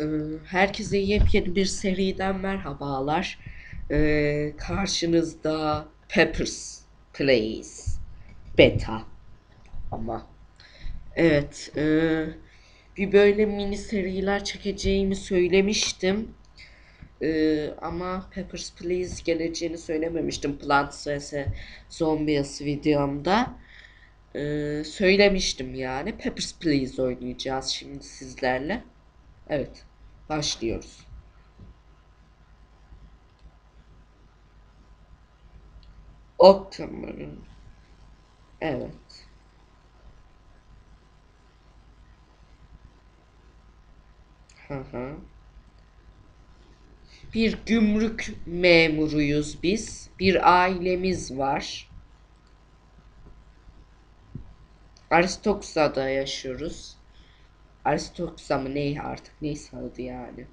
Ee, Herkese yepyeni bir seriden merhabalar. Ee, karşınızda Peppers Plays Beta ama evet e, bir böyle mini seriler çekeceğimi söylemiştim. Ee, ama Peppers Please geleceğini söylememiştim Plants vs Zombies videomda. Ee, söylemiştim yani. Peppers Please oynayacağız şimdi sizlerle. Evet, başlıyoruz. Octomer'ın Evet. Hı hı. Bir gümrük memuruyuz biz. Bir ailemiz var. Aristoksa'da yaşıyoruz. Aristoksa mı ne artık neyse adı yani.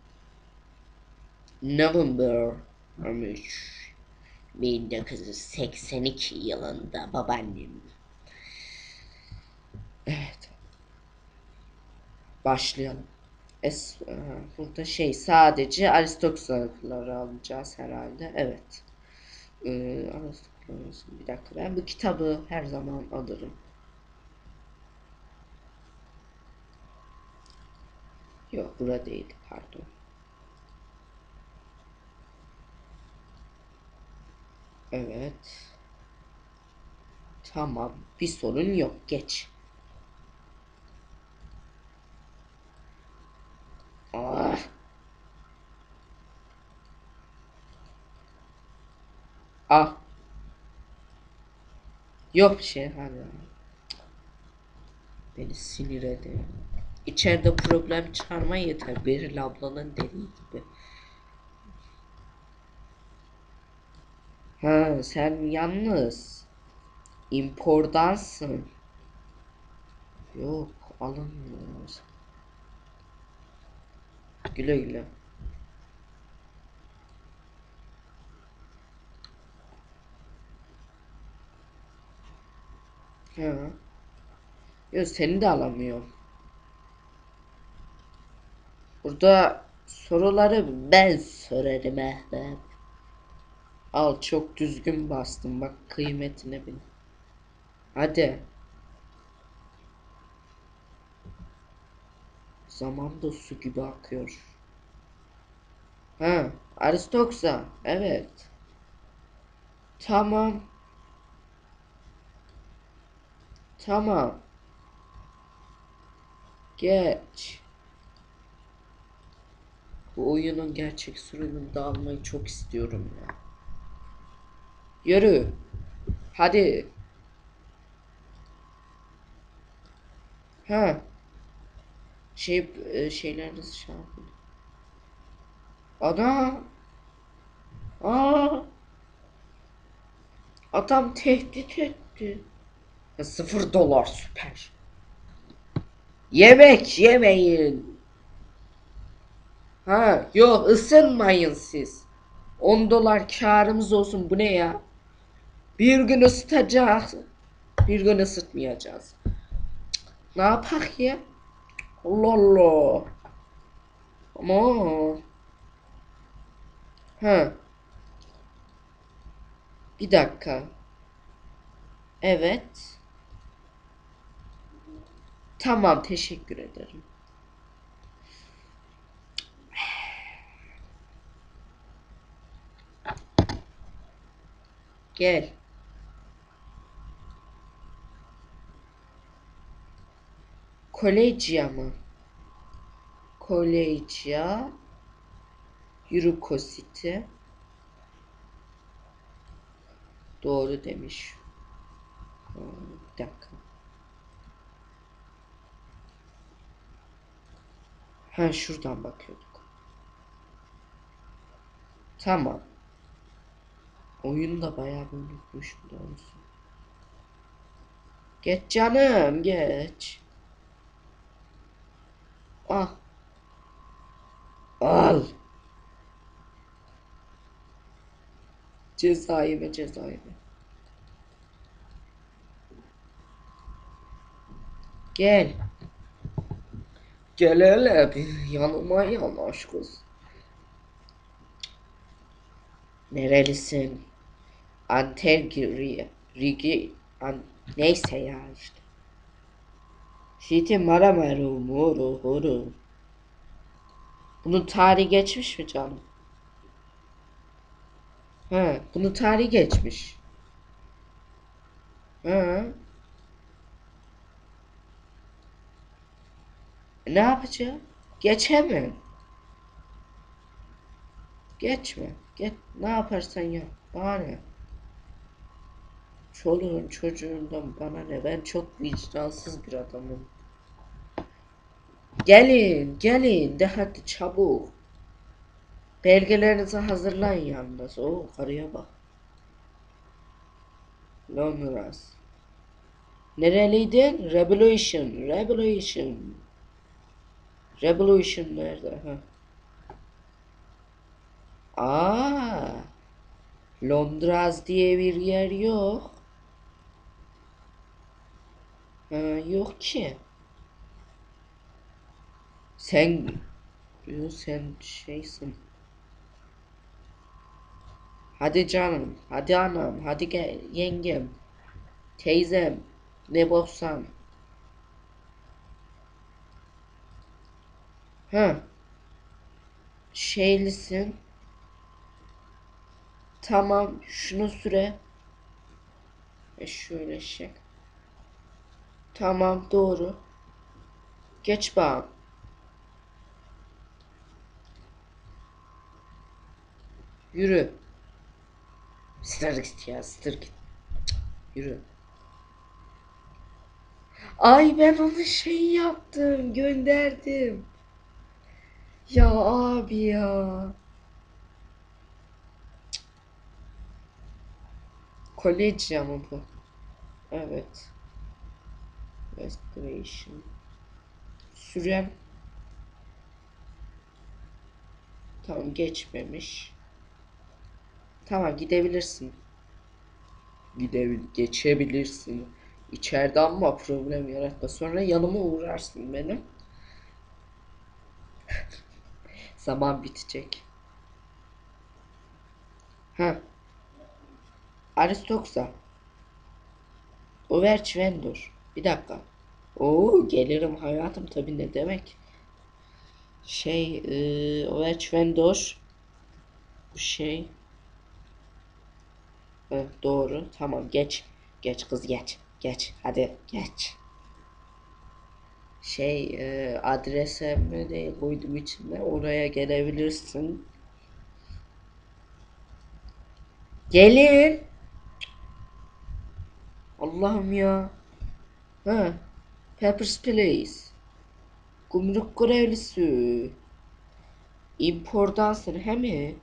November 13 1982 yılında babaannem. Evet. Başlayalım. Es, e, burada şey sadece aristokratları alacağız herhalde. Evet. Ee, bir dakika ben bu kitabı her zaman alırım. Yok bura değil pardon. Evet. Tamam bir sorun yok geç. Ah. Ah. Yok bir şey hadi. Beni sinir ediyor. İçeride problem çıkarma yeter. Beril ablanın dediği gibi. Ha sen yalnız impordansın. Yok alınmıyor. Güle güle. Ha. Yok seni de alamıyorum. Burada soruları ben sorarım Ahbap. Al çok düzgün bastım bak kıymetine bil. Hadi. Zaman da su gibi akıyor. Ha, Aristoksa. Evet. Tamam. Tamam. Geç. Bu oyunun gerçek sürümünü de almayı çok istiyorum ya. Yürü. Hadi. Ha. Şey e, şeyleriniz şey yapın. Ana. Aa. Adam tehdit etti. Sıfır dolar süper. Yemek yemeyin. Ha yok ısınmayın siz. 10 dolar karımız olsun bu ne ya? Bir gün ısıtacağız. Bir gün ısıtmayacağız. Ne yapak ya? Allah. Ama. Ha. Bir dakika. Evet. Tamam teşekkür ederim. Gel. Kolejya mı? Kolejya Eurocity Doğru demiş. Bir dakika. Ha şuradan bakıyorduk. Tamam. Oyunu da bayağı bir unutmuşum doğrusu. Geç canım geç. Ah. Al. Cezayı ve cezayı. Gel. Gel hele bir yanıma yanaş kız. Nerelisin? Antegri, Rigi, an, neyse ya işte. Şiti maramaru muru huru. Bunun tarihi geçmiş mi canım? He, bunun tarihi geçmiş. He. Ne yapacağım? Geçemem. Geçme. Geç. Ne yaparsan yap. Bana ne? Çoluğun çocuğundan bana ne? Ben çok vicdansız bir adamım. Gelin, gelin de hadi çabuk. Belgelerinizi hazırlayın yalnız. Oo karıya bak. Londra's. Nereliydin? Revolution, Revolution. Revolution nerede? Ha. Aa, Londraz diye bir yer yok. Yok ki. Sen sen şeysin. Hadi canım, hadi anam, hadi gel yengem, teyzem, ne boksan. Ha. Şeylisin. Tamam, şunu süre. E şöyle şey. Tamam, doğru. Geç bakalım. Yürü. Sır git ya, sır git. Cık, Yürü. Ay ben onu şey yaptım, gönderdim. Ya abi ya. Kolej mı bu? Evet. Restoration. Süren. Tamam geçmemiş. Tamam gidebilirsin. Gidebil geçebilirsin. İçeride ama problem yaratma. Sonra yanıma uğrarsın benim. Zaman bitecek. Ha. Aristoksa. Overç Vendor. Bir dakika. Oo gelirim hayatım tabi ne demek. Şey, e, Overç Vendor. Bu şey. Evet, doğru. Tamam geç. Geç kız geç. Geç. Hadi geç. Şey e, adrese mi değil koydum içine oraya gelebilirsin. Gelin. Allah'ım ya. Ha. Peppers Place. Gümrük görevlisi. İmportansın he mi?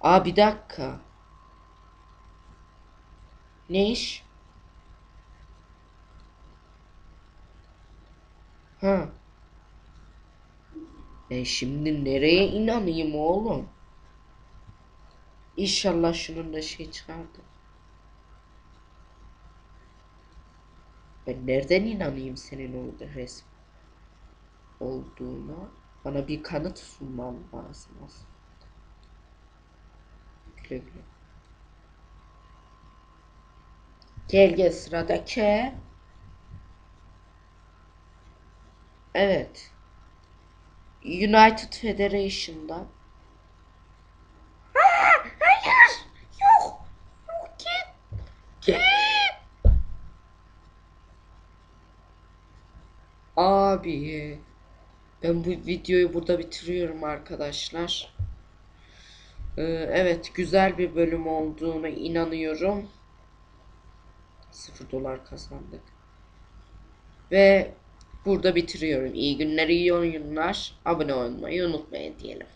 Aa bir dakika. Ne iş? Ha. Ben şimdi nereye inanayım oğlum? İnşallah şunun da şey çıkardı. Ben nereden inanayım senin orada resim olduğuna? Bana bir kanıt sunman lazım aslında. Güle güle. Gel gel sıradaki. Evet. United Federation'da. Hayır. Yok. Yok git. Git. Abi. Ben bu videoyu burada bitiriyorum arkadaşlar. Ee, evet güzel bir bölüm olduğuna inanıyorum. 0 dolar kazandık. Ve burada bitiriyorum. İyi günler, iyi oyunlar. Abone olmayı unutmayın diyelim.